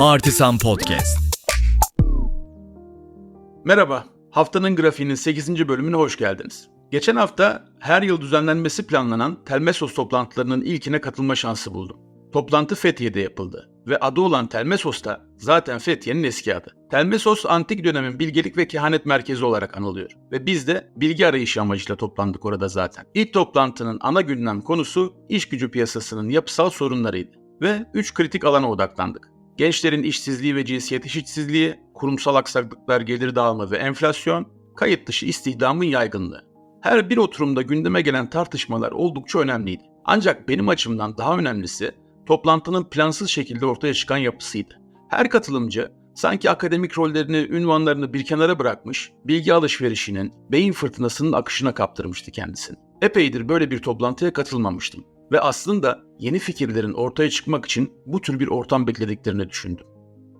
Artisan Podcast. Merhaba, haftanın grafiğinin 8. bölümüne hoş geldiniz. Geçen hafta her yıl düzenlenmesi planlanan Telmesos toplantılarının ilkine katılma şansı buldum. Toplantı Fethiye'de yapıldı ve adı olan Telmesos da zaten Fethiye'nin eski adı. Telmesos antik dönemin bilgelik ve kehanet merkezi olarak anılıyor ve biz de bilgi arayışı amacıyla toplandık orada zaten. İlk toplantının ana gündem konusu iş gücü piyasasının yapısal sorunlarıydı ve 3 kritik alana odaklandık. Gençlerin işsizliği ve cinsiyet eşitsizliği, kurumsal aksaklıklar, gelir dağılımı ve enflasyon, kayıt dışı istihdamın yaygınlığı. Her bir oturumda gündeme gelen tartışmalar oldukça önemliydi. Ancak benim açımdan daha önemlisi toplantının plansız şekilde ortaya çıkan yapısıydı. Her katılımcı sanki akademik rollerini, ünvanlarını bir kenara bırakmış, bilgi alışverişinin, beyin fırtınasının akışına kaptırmıştı kendisini. Epeydir böyle bir toplantıya katılmamıştım ve aslında yeni fikirlerin ortaya çıkmak için bu tür bir ortam beklediklerini düşündüm.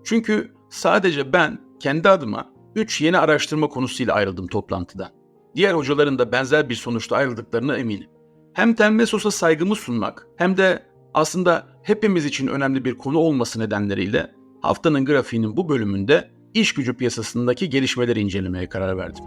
Çünkü sadece ben kendi adıma 3 yeni araştırma konusuyla ayrıldım toplantıdan. Diğer hocaların da benzer bir sonuçta ayrıldıklarına eminim. Hem Telmesos'a saygımı sunmak hem de aslında hepimiz için önemli bir konu olması nedenleriyle haftanın grafiğinin bu bölümünde iş gücü piyasasındaki gelişmeleri incelemeye karar verdim.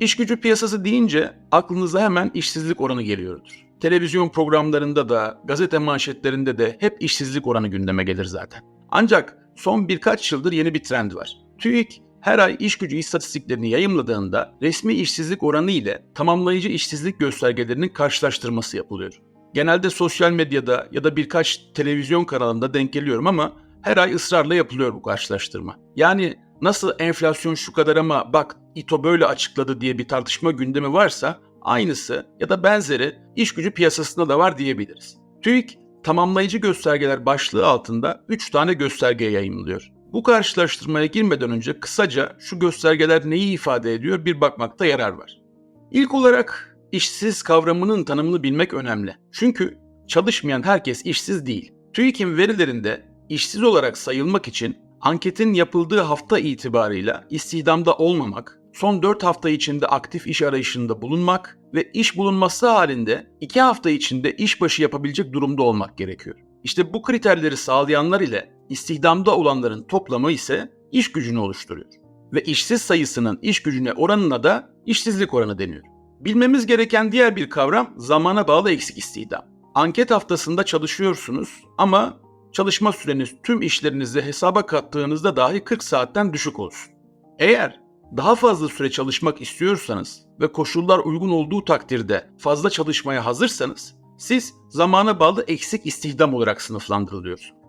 İş gücü piyasası deyince aklınıza hemen işsizlik oranı geliyordur. Televizyon programlarında da, gazete manşetlerinde de hep işsizlik oranı gündeme gelir zaten. Ancak son birkaç yıldır yeni bir trend var. TÜİK her ay iş gücü istatistiklerini yayımladığında resmi işsizlik oranı ile tamamlayıcı işsizlik göstergelerinin karşılaştırması yapılıyor. Genelde sosyal medyada ya da birkaç televizyon kanalında denk geliyorum ama her ay ısrarla yapılıyor bu karşılaştırma. Yani nasıl enflasyon şu kadar ama bak İTO böyle açıkladı diye bir tartışma gündemi varsa aynısı ya da benzeri iş gücü piyasasında da var diyebiliriz. TÜİK tamamlayıcı göstergeler başlığı altında 3 tane gösterge yayınlıyor. Bu karşılaştırmaya girmeden önce kısaca şu göstergeler neyi ifade ediyor bir bakmakta yarar var. İlk olarak işsiz kavramının tanımını bilmek önemli. Çünkü çalışmayan herkes işsiz değil. TÜİK'in verilerinde işsiz olarak sayılmak için anketin yapıldığı hafta itibarıyla istihdamda olmamak, son 4 hafta içinde aktif iş arayışında bulunmak ve iş bulunması halinde 2 hafta içinde işbaşı yapabilecek durumda olmak gerekiyor. İşte bu kriterleri sağlayanlar ile istihdamda olanların toplamı ise iş gücünü oluşturuyor. Ve işsiz sayısının iş gücüne oranına da işsizlik oranı deniyor. Bilmemiz gereken diğer bir kavram zamana bağlı eksik istihdam. Anket haftasında çalışıyorsunuz ama çalışma süreniz tüm işlerinizi hesaba kattığınızda dahi 40 saatten düşük olsun. Eğer daha fazla süre çalışmak istiyorsanız ve koşullar uygun olduğu takdirde fazla çalışmaya hazırsanız siz zamana bağlı eksik istihdam olarak sınıflandırılıyorsunuz.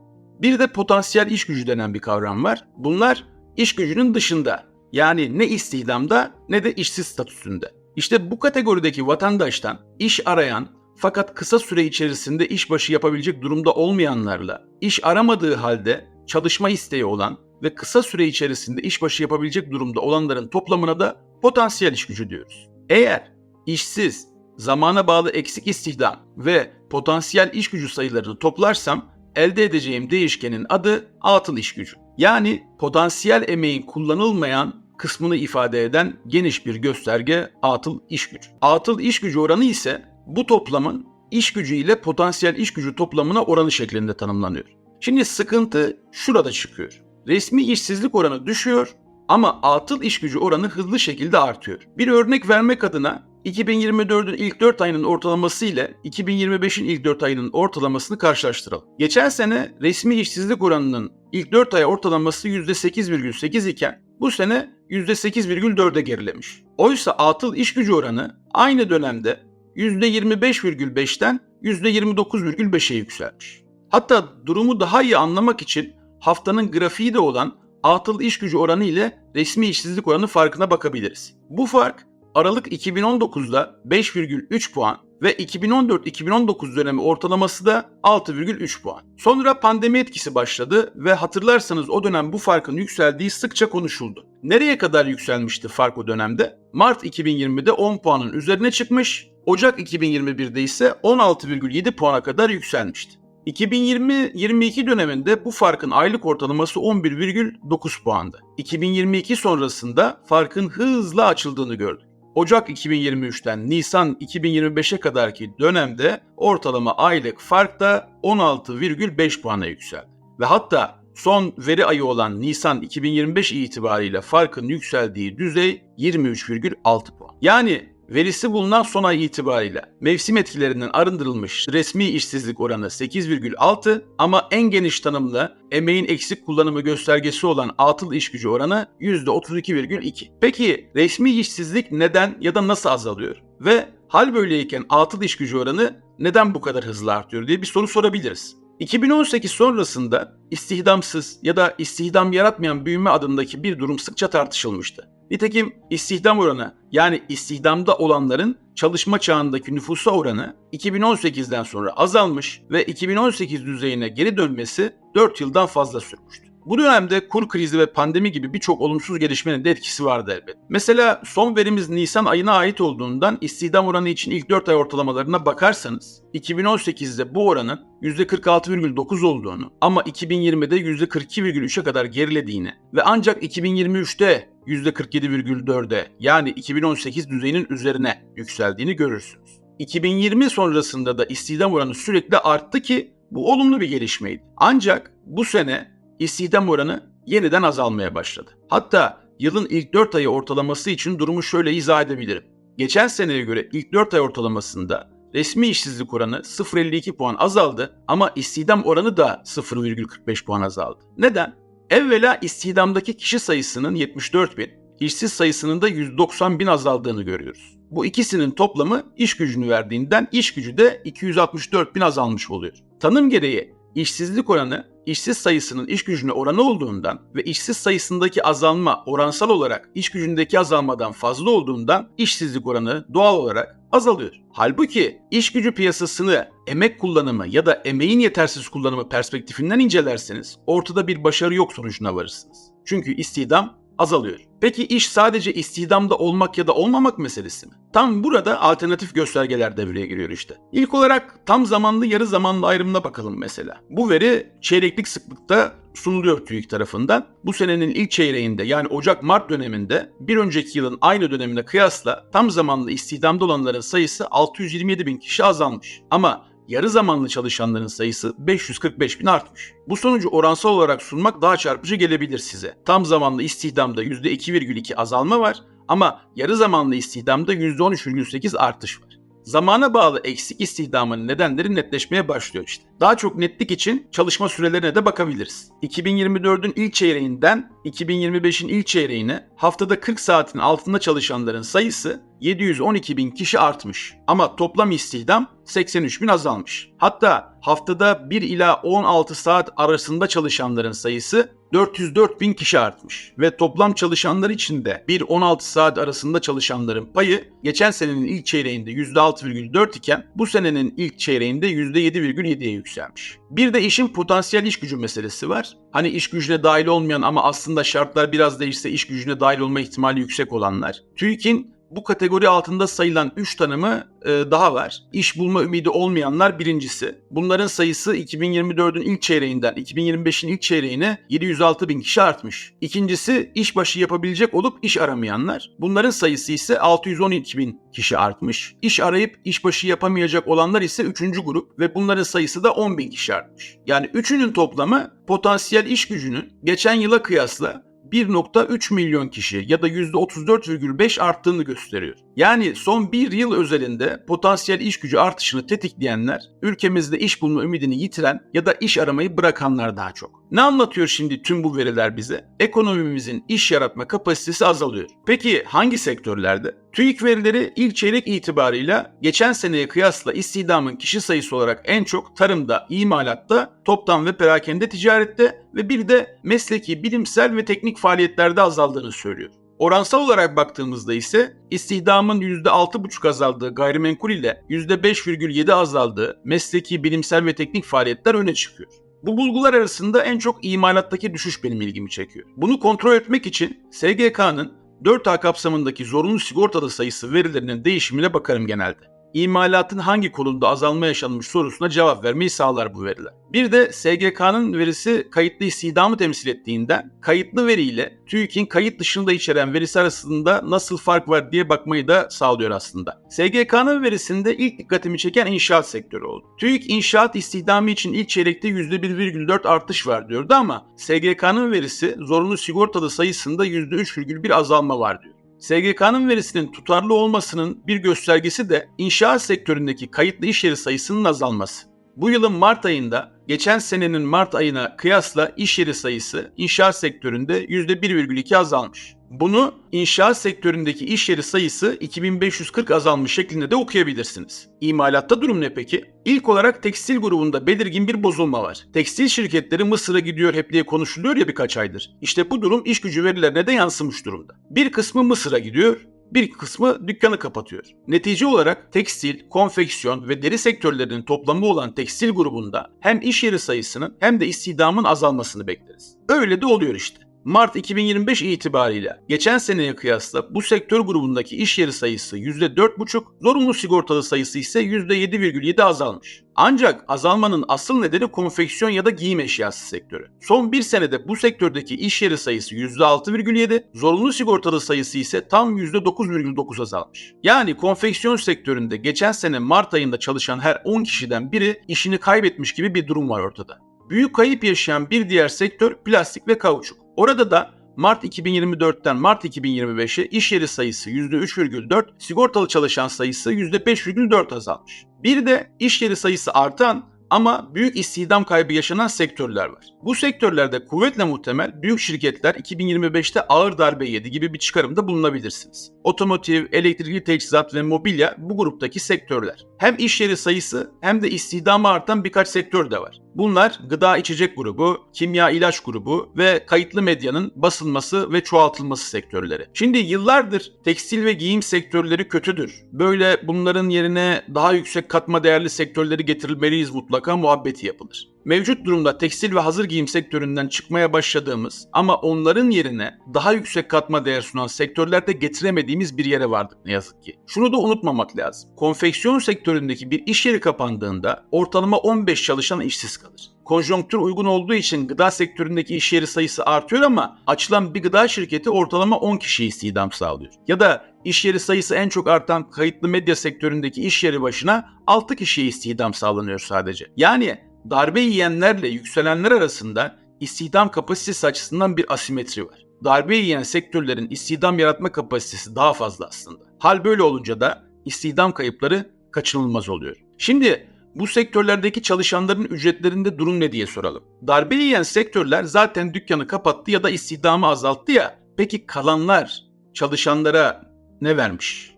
Bir de potansiyel iş gücü denen bir kavram var. Bunlar iş gücünün dışında. Yani ne istihdamda ne de işsiz statüsünde. İşte bu kategorideki vatandaştan iş arayan fakat kısa süre içerisinde işbaşı yapabilecek durumda olmayanlarla iş aramadığı halde çalışma isteği olan ve kısa süre içerisinde işbaşı yapabilecek durumda olanların toplamına da potansiyel iş gücü diyoruz. Eğer işsiz, zamana bağlı eksik istihdam ve potansiyel iş gücü sayılarını toplarsam elde edeceğim değişkenin adı atıl iş gücü. Yani potansiyel emeğin kullanılmayan kısmını ifade eden geniş bir gösterge atıl iş gücü. Atıl iş gücü oranı ise bu toplamın iş gücü ile potansiyel iş gücü toplamına oranı şeklinde tanımlanıyor. Şimdi sıkıntı şurada çıkıyor. Resmi işsizlik oranı düşüyor ama atıl iş gücü oranı hızlı şekilde artıyor. Bir örnek vermek adına 2024'ün ilk 4 ayının ortalaması ile 2025'in ilk 4 ayının ortalamasını karşılaştıralım. Geçen sene resmi işsizlik oranının ilk 4 ay ortalaması %8,8 iken bu sene %8,4'e gerilemiş. Oysa atıl iş gücü oranı aynı dönemde %25,5'ten %29,5'e yükselmiş. Hatta durumu daha iyi anlamak için haftanın grafiği de olan atıl iş gücü oranı ile resmi işsizlik oranı farkına bakabiliriz. Bu fark Aralık 2019'da 5,3 puan ve 2014-2019 dönemi ortalaması da 6,3 puan. Sonra pandemi etkisi başladı ve hatırlarsanız o dönem bu farkın yükseldiği sıkça konuşuldu. Nereye kadar yükselmişti fark o dönemde? Mart 2020'de 10 puanın üzerine çıkmış, Ocak 2021'de ise 16,7 puana kadar yükselmişti. 2020-22 döneminde bu farkın aylık ortalaması 11,9 puandı. 2022 sonrasında farkın hızla açıldığını gördük. Ocak 2023'ten Nisan 2025'e kadarki dönemde ortalama aylık fark da 16,5 puana yükseldi. Ve hatta son veri ayı olan Nisan 2025 itibariyle farkın yükseldiği düzey 23,6 puan. Yani verisi bulunan son ay itibariyle mevsim etkilerinden arındırılmış resmi işsizlik oranı 8,6 ama en geniş tanımlı emeğin eksik kullanımı göstergesi olan atıl iş gücü oranı %32,2. Peki resmi işsizlik neden ya da nasıl azalıyor? Ve hal böyleyken atıl iş gücü oranı neden bu kadar hızlı artıyor diye bir soru sorabiliriz. 2018 sonrasında istihdamsız ya da istihdam yaratmayan büyüme adındaki bir durum sıkça tartışılmıştı. Nitekim istihdam oranı yani istihdamda olanların çalışma çağındaki nüfusa oranı 2018'den sonra azalmış ve 2018 düzeyine geri dönmesi 4 yıldan fazla sürmüştü. Bu dönemde kur krizi ve pandemi gibi birçok olumsuz gelişmenin de etkisi vardı elbet. Mesela son verimiz Nisan ayına ait olduğundan istihdam oranı için ilk 4 ay ortalamalarına bakarsanız 2018'de bu oranın %46,9 olduğunu ama 2020'de %42,3'e kadar gerilediğini ve ancak 2023'te %47,4'e yani 2018 düzeyinin üzerine yükseldiğini görürsünüz. 2020 sonrasında da istihdam oranı sürekli arttı ki bu olumlu bir gelişmeydi. Ancak bu sene istihdam oranı yeniden azalmaya başladı. Hatta yılın ilk 4 ayı ortalaması için durumu şöyle izah edebilirim. Geçen seneye göre ilk 4 ay ortalamasında resmi işsizlik oranı 0.52 puan azaldı ama istihdam oranı da 0,45 puan azaldı. Neden? Evvela istihdamdaki kişi sayısının 74 bin, işsiz sayısının da 190 bin azaldığını görüyoruz. Bu ikisinin toplamı iş gücünü verdiğinden iş gücü de 264 bin azalmış oluyor. Tanım gereği işsizlik oranı işsiz sayısının iş gücüne oranı olduğundan ve işsiz sayısındaki azalma oransal olarak iş gücündeki azalmadan fazla olduğundan işsizlik oranı doğal olarak azalıyor. Halbuki iş gücü piyasasını emek kullanımı ya da emeğin yetersiz kullanımı perspektifinden incelerseniz ortada bir başarı yok sonucuna varırsınız. Çünkü istihdam azalıyor. Peki iş sadece istihdamda olmak ya da olmamak meselesi mi? Tam burada alternatif göstergeler devreye giriyor işte. İlk olarak tam zamanlı yarı zamanlı ayrımına bakalım mesela. Bu veri çeyreklik sıklıkta sunuluyor TÜİK tarafından. Bu senenin ilk çeyreğinde yani Ocak-Mart döneminde bir önceki yılın aynı dönemine kıyasla tam zamanlı istihdamda olanların sayısı 627 bin kişi azalmış. Ama yarı zamanlı çalışanların sayısı 545 bin artmış. Bu sonucu oransal olarak sunmak daha çarpıcı gelebilir size. Tam zamanlı istihdamda %2,2 azalma var ama yarı zamanlı istihdamda %13,8 artış var. Zamana bağlı eksik istihdamın nedenleri netleşmeye başlıyor işte. Daha çok netlik için çalışma sürelerine de bakabiliriz. 2024'ün ilk çeyreğinden 2025'in ilk çeyreğine haftada 40 saatin altında çalışanların sayısı 712 bin kişi artmış. Ama toplam istihdam 83 bin azalmış. Hatta haftada 1 ila 16 saat arasında çalışanların sayısı 404 bin kişi artmış. Ve toplam çalışanlar içinde 1-16 saat arasında çalışanların payı geçen senenin ilk çeyreğinde %6,4 iken bu senenin ilk çeyreğinde %7,7'ye yükselmiş. Bir de işin potansiyel iş gücü meselesi var. Hani iş gücüne dahil olmayan ama aslında şartlar biraz değişse iş gücüne dahil olma ihtimali yüksek olanlar. TÜİK'in bu kategori altında sayılan 3 tanımı e, daha var. İş bulma ümidi olmayanlar birincisi. Bunların sayısı 2024'ün ilk çeyreğinden 2025'in ilk çeyreğine 706 bin kişi artmış. İkincisi iş başı yapabilecek olup iş aramayanlar. Bunların sayısı ise 612 bin kişi artmış. İş arayıp iş başı yapamayacak olanlar ise üçüncü grup ve bunların sayısı da 10 bin kişi artmış. Yani üçünün toplamı potansiyel iş gücünün geçen yıla kıyasla 1.3 milyon kişi ya da %34,5 arttığını gösteriyor. Yani son bir yıl özelinde potansiyel iş gücü artışını tetikleyenler, ülkemizde iş bulma ümidini yitiren ya da iş aramayı bırakanlar daha çok. Ne anlatıyor şimdi tüm bu veriler bize? Ekonomimizin iş yaratma kapasitesi azalıyor. Peki hangi sektörlerde? TÜİK verileri ilk çeyrek itibarıyla geçen seneye kıyasla istihdamın kişi sayısı olarak en çok tarımda, imalatta, toptan ve perakende ticarette ve bir de mesleki, bilimsel ve teknik faaliyetlerde azaldığını söylüyor. Oransal olarak baktığımızda ise istihdamın %6,5 azaldığı gayrimenkul ile %5,7 azaldığı mesleki, bilimsel ve teknik faaliyetler öne çıkıyor. Bu bulgular arasında en çok imalattaki düşüş benim ilgimi çekiyor. Bunu kontrol etmek için SGK'nın 4A kapsamındaki zorunlu sigortalı sayısı verilerinin değişimine bakarım genelde. İmalatın hangi kolunda azalma yaşanmış sorusuna cevap vermeyi sağlar bu veriler. Bir de SGK'nın verisi kayıtlı istihdamı temsil ettiğinden kayıtlı veri ile TÜİK'in kayıt dışında içeren verisi arasında nasıl fark var diye bakmayı da sağlıyor aslında. SGK'nın verisinde ilk dikkatimi çeken inşaat sektörü oldu. TÜİK inşaat istihdamı için ilk çeyrekte %1,4 artış var diyordu ama SGK'nın verisi zorunlu sigortalı sayısında %3,1 azalma var diyor. SGK'nın verisinin tutarlı olmasının bir göstergesi de inşaat sektöründeki kayıtlı iş yeri sayısının azalması. Bu yılın Mart ayında geçen senenin Mart ayına kıyasla iş yeri sayısı inşaat sektöründe %1,2 azalmış. Bunu inşaat sektöründeki iş yeri sayısı 2540 azalmış şeklinde de okuyabilirsiniz. İmalatta durum ne peki? İlk olarak tekstil grubunda belirgin bir bozulma var. Tekstil şirketleri Mısır'a gidiyor hep diye konuşuluyor ya birkaç aydır. İşte bu durum iş gücü verilerine de yansımış durumda. Bir kısmı Mısır'a gidiyor, bir kısmı dükkanı kapatıyor. Netice olarak tekstil, konfeksiyon ve deri sektörlerinin toplamı olan tekstil grubunda hem iş yeri sayısının hem de istihdamın azalmasını bekleriz. Öyle de oluyor işte. Mart 2025 itibariyle geçen seneye kıyasla bu sektör grubundaki iş yeri sayısı %4,5, zorunlu sigortalı sayısı ise %7,7 azalmış. Ancak azalmanın asıl nedeni konfeksiyon ya da giyim eşyası sektörü. Son bir senede bu sektördeki iş yeri sayısı %6,7, zorunlu sigortalı sayısı ise tam %9,9 azalmış. Yani konfeksiyon sektöründe geçen sene Mart ayında çalışan her 10 kişiden biri işini kaybetmiş gibi bir durum var ortada. Büyük kayıp yaşayan bir diğer sektör plastik ve kauçuk. Orada da Mart 2024'ten Mart 2025'e iş yeri sayısı %3,4, sigortalı çalışan sayısı %5,4 azalmış. Bir de iş yeri sayısı artan ama büyük istihdam kaybı yaşanan sektörler var. Bu sektörlerde kuvvetle muhtemel büyük şirketler 2025'te ağır darbe yedi gibi bir çıkarımda bulunabilirsiniz. Otomotiv, elektrikli teçhizat ve mobilya bu gruptaki sektörler. Hem iş yeri sayısı hem de istihdamı artan birkaç sektör de var. Bunlar gıda içecek grubu, kimya ilaç grubu ve kayıtlı medyanın basılması ve çoğaltılması sektörleri. Şimdi yıllardır tekstil ve giyim sektörleri kötüdür. Böyle bunların yerine daha yüksek katma değerli sektörleri getirilmeliyiz mutlaka muhabbeti yapılır. Mevcut durumda tekstil ve hazır giyim sektöründen çıkmaya başladığımız ama onların yerine daha yüksek katma değer sunan sektörlerde getiremediğimiz bir yere vardık ne yazık ki. Şunu da unutmamak lazım. Konfeksiyon sektöründeki bir iş yeri kapandığında ortalama 15 çalışan işsiz kalır konjonktür uygun olduğu için gıda sektöründeki iş yeri sayısı artıyor ama açılan bir gıda şirketi ortalama 10 kişi istihdam sağlıyor. Ya da iş yeri sayısı en çok artan kayıtlı medya sektöründeki iş yeri başına 6 kişiye istihdam sağlanıyor sadece. Yani darbe yiyenlerle yükselenler arasında istihdam kapasitesi açısından bir asimetri var. Darbe yiyen sektörlerin istihdam yaratma kapasitesi daha fazla aslında. Hal böyle olunca da istihdam kayıpları kaçınılmaz oluyor. Şimdi bu sektörlerdeki çalışanların ücretlerinde durum ne diye soralım. Darbe yiyen sektörler zaten dükkanı kapattı ya da istihdamı azalttı ya. Peki kalanlar çalışanlara ne vermiş?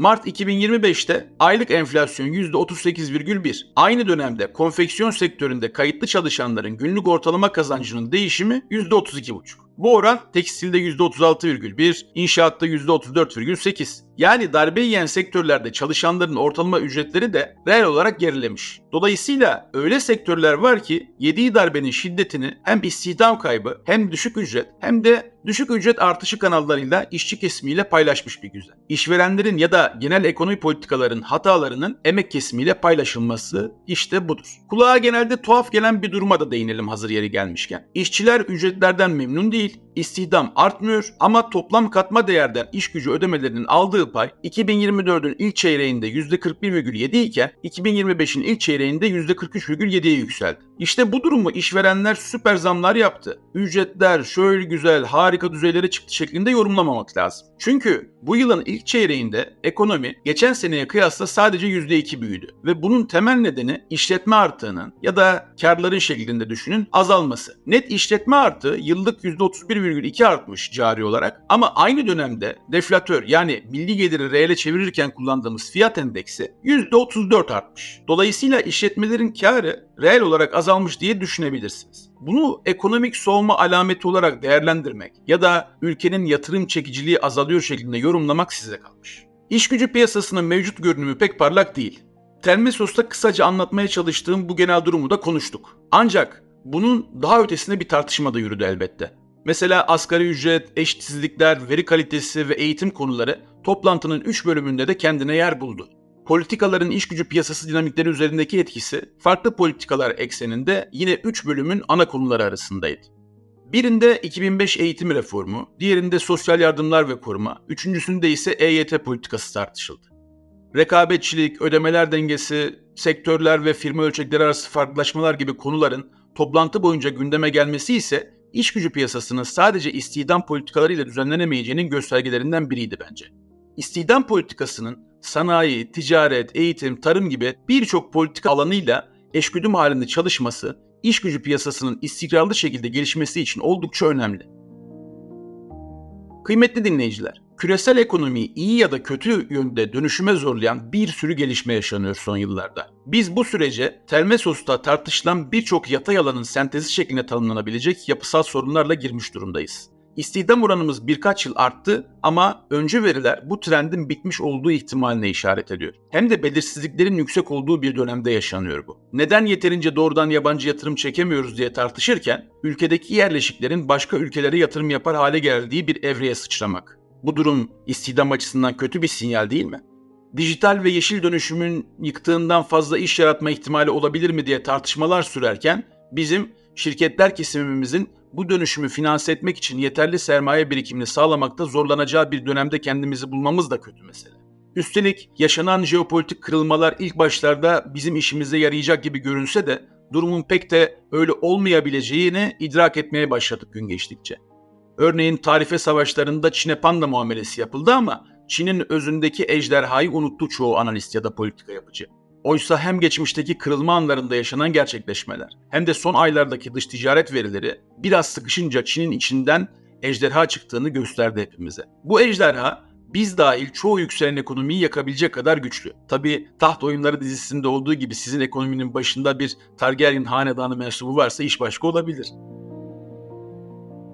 Mart 2025'te aylık enflasyon %38,1. Aynı dönemde konfeksiyon sektöründe kayıtlı çalışanların günlük ortalama kazancının değişimi %32,5. Bu oran tekstilde %36,1, inşaatta %34,8. Yani darbe yiyen sektörlerde çalışanların ortalama ücretleri de reel olarak gerilemiş. Dolayısıyla öyle sektörler var ki yediği darbenin şiddetini hem istihdam kaybı hem düşük ücret hem de düşük ücret artışı kanallarıyla işçi kesimiyle paylaşmış bir güzel. İşverenlerin ya da genel ekonomi politikaların hatalarının emek kesimiyle paylaşılması işte budur. Kulağa genelde tuhaf gelen bir duruma da değinelim hazır yeri gelmişken. İşçiler ücretlerden memnun değil, istihdam artmıyor ama toplam katma değerden iş gücü ödemelerinin aldığı pay 2024'ün ilk çeyreğinde %41,7 iken 2025'in ilk çeyreğinde %43,7'ye yükseldi. İşte bu durumu işverenler süper zamlar yaptı. Ücretler şöyle güzel, harika düzeylere çıktı şeklinde yorumlamamak lazım. Çünkü bu yılın ilk çeyreğinde ekonomi geçen seneye kıyasla sadece %2 büyüdü ve bunun temel nedeni işletme artığının ya da karların şeklinde düşünün azalması. Net işletme artığı yıllık %31,2 artmış cari olarak ama aynı dönemde deflatör yani milli geliri reele çevirirken kullandığımız fiyat endeksi %34 artmış. Dolayısıyla işletmelerin karı reel olarak azalmış diye düşünebilirsiniz. Bunu ekonomik soğuma alameti olarak değerlendirmek ya da ülkenin yatırım çekiciliği azalıyor şeklinde yorumlamak size kalmış. İş gücü piyasasının mevcut görünümü pek parlak değil. Termesos'ta kısaca anlatmaya çalıştığım bu genel durumu da konuştuk. Ancak bunun daha ötesinde bir tartışma da yürüdü elbette. Mesela asgari ücret, eşitsizlikler, veri kalitesi ve eğitim konuları toplantının 3 bölümünde de kendine yer buldu. Politikaların iş gücü piyasası dinamikleri üzerindeki etkisi farklı politikalar ekseninde yine 3 bölümün ana konuları arasındaydı. Birinde 2005 eğitim reformu, diğerinde sosyal yardımlar ve koruma, üçüncüsünde ise EYT politikası tartışıldı. Rekabetçilik, ödemeler dengesi, sektörler ve firma ölçekleri arası farklılaşmalar gibi konuların toplantı boyunca gündeme gelmesi ise iş gücü piyasasının sadece istihdam politikalarıyla düzenlenemeyeceğinin göstergelerinden biriydi bence. İstihdam politikasının sanayi, ticaret, eğitim, tarım gibi birçok politika alanıyla eşgüdüm halinde çalışması, iş gücü piyasasının istikrarlı şekilde gelişmesi için oldukça önemli. Kıymetli dinleyiciler, küresel ekonomiyi iyi ya da kötü yönde dönüşüme zorlayan bir sürü gelişme yaşanıyor son yıllarda. Biz bu sürece Telmesos'ta tartışılan birçok yatay alanın sentezi şeklinde tanımlanabilecek yapısal sorunlarla girmiş durumdayız. İstihdam oranımız birkaç yıl arttı ama öncü veriler bu trendin bitmiş olduğu ihtimaline işaret ediyor. Hem de belirsizliklerin yüksek olduğu bir dönemde yaşanıyor bu. Neden yeterince doğrudan yabancı yatırım çekemiyoruz diye tartışırken ülkedeki yerleşiklerin başka ülkelere yatırım yapar hale geldiği bir evreye sıçramak. Bu durum istihdam açısından kötü bir sinyal değil mi? Dijital ve yeşil dönüşümün yıktığından fazla iş yaratma ihtimali olabilir mi diye tartışmalar sürerken bizim şirketler kesimimizin bu dönüşümü finanse etmek için yeterli sermaye birikimini sağlamakta zorlanacağı bir dönemde kendimizi bulmamız da kötü mesele. Üstelik yaşanan jeopolitik kırılmalar ilk başlarda bizim işimize yarayacak gibi görünse de durumun pek de öyle olmayabileceğini idrak etmeye başladık gün geçtikçe. Örneğin tarife savaşlarında Çin'e panda muamelesi yapıldı ama Çin'in özündeki ejderhayı unuttu çoğu analist ya da politika yapıcı. Oysa hem geçmişteki kırılma anlarında yaşanan gerçekleşmeler hem de son aylardaki dış ticaret verileri biraz sıkışınca Çin'in içinden ejderha çıktığını gösterdi hepimize. Bu ejderha biz dahil çoğu yükselen ekonomiyi yakabilecek kadar güçlü. Tabi Taht Oyunları dizisinde olduğu gibi sizin ekonominin başında bir Targaryen hanedanı mensubu varsa iş başka olabilir.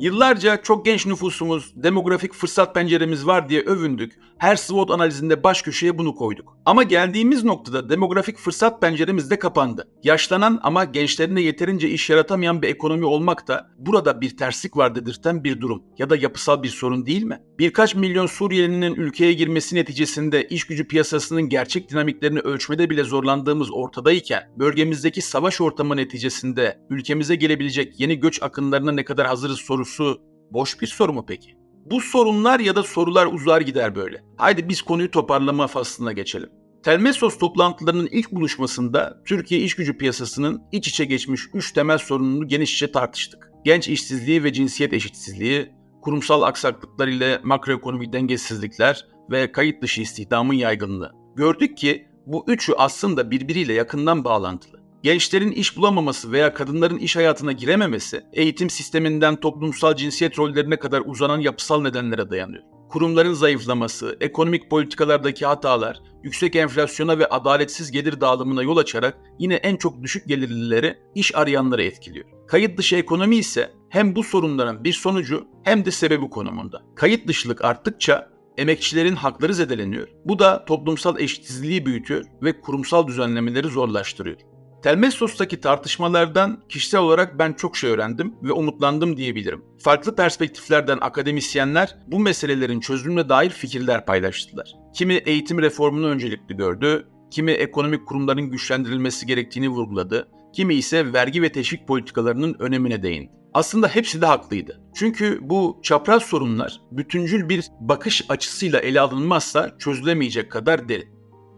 Yıllarca çok genç nüfusumuz, demografik fırsat penceremiz var diye övündük. Her SWOT analizinde baş köşeye bunu koyduk. Ama geldiğimiz noktada demografik fırsat penceremiz de kapandı. Yaşlanan ama gençlerine yeterince iş yaratamayan bir ekonomi olmak da burada bir terslik var dedirten bir durum ya da yapısal bir sorun değil mi? Birkaç milyon Suriyelinin ülkeye girmesi neticesinde iş gücü piyasasının gerçek dinamiklerini ölçmede bile zorlandığımız ortadayken bölgemizdeki savaş ortamı neticesinde ülkemize gelebilecek yeni göç akınlarına ne kadar hazırız sorusu sorusu boş bir soru mu peki? Bu sorunlar ya da sorular uzar gider böyle. Haydi biz konuyu toparlama faslına geçelim. Telmesos toplantılarının ilk buluşmasında Türkiye iş gücü piyasasının iç içe geçmiş 3 temel sorununu genişçe tartıştık. Genç işsizliği ve cinsiyet eşitsizliği, kurumsal aksaklıklar ile makroekonomik dengesizlikler ve kayıt dışı istihdamın yaygınlığı. Gördük ki bu üçü aslında birbiriyle yakından bağlantılı gençlerin iş bulamaması veya kadınların iş hayatına girememesi, eğitim sisteminden toplumsal cinsiyet rollerine kadar uzanan yapısal nedenlere dayanıyor. Kurumların zayıflaması, ekonomik politikalardaki hatalar, yüksek enflasyona ve adaletsiz gelir dağılımına yol açarak yine en çok düşük gelirlileri iş arayanları etkiliyor. Kayıt dışı ekonomi ise hem bu sorunların bir sonucu hem de sebebi konumunda. Kayıt dışılık arttıkça emekçilerin hakları zedeleniyor. Bu da toplumsal eşitsizliği büyütüyor ve kurumsal düzenlemeleri zorlaştırıyor. Telmessos'taki tartışmalardan kişisel olarak ben çok şey öğrendim ve umutlandım diyebilirim. Farklı perspektiflerden akademisyenler bu meselelerin çözümüne dair fikirler paylaştılar. Kimi eğitim reformunu öncelikli gördü, kimi ekonomik kurumların güçlendirilmesi gerektiğini vurguladı, kimi ise vergi ve teşvik politikalarının önemine değindi. Aslında hepsi de haklıydı. Çünkü bu çapraz sorunlar bütüncül bir bakış açısıyla ele alınmazsa çözülemeyecek kadar derin.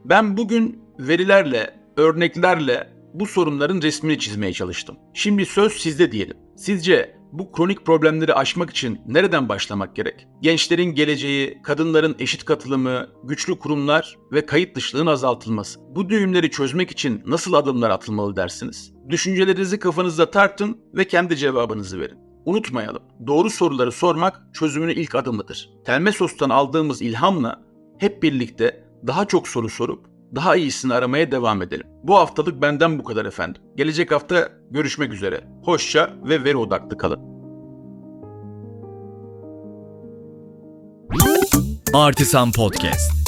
Ben bugün verilerle, örneklerle bu sorunların resmini çizmeye çalıştım. Şimdi söz sizde diyelim. Sizce bu kronik problemleri aşmak için nereden başlamak gerek? Gençlerin geleceği, kadınların eşit katılımı, güçlü kurumlar ve kayıt dışlığın azaltılması. Bu düğümleri çözmek için nasıl adımlar atılmalı dersiniz? Düşüncelerinizi kafanızda tartın ve kendi cevabınızı verin. Unutmayalım, doğru soruları sormak çözümün ilk adımıdır. Telmesos'tan aldığımız ilhamla hep birlikte daha çok soru sorup daha iyisini aramaya devam edelim. Bu haftalık benden bu kadar efendim. Gelecek hafta görüşmek üzere. Hoşça ve veri odaklı kalın. Artisan Podcast.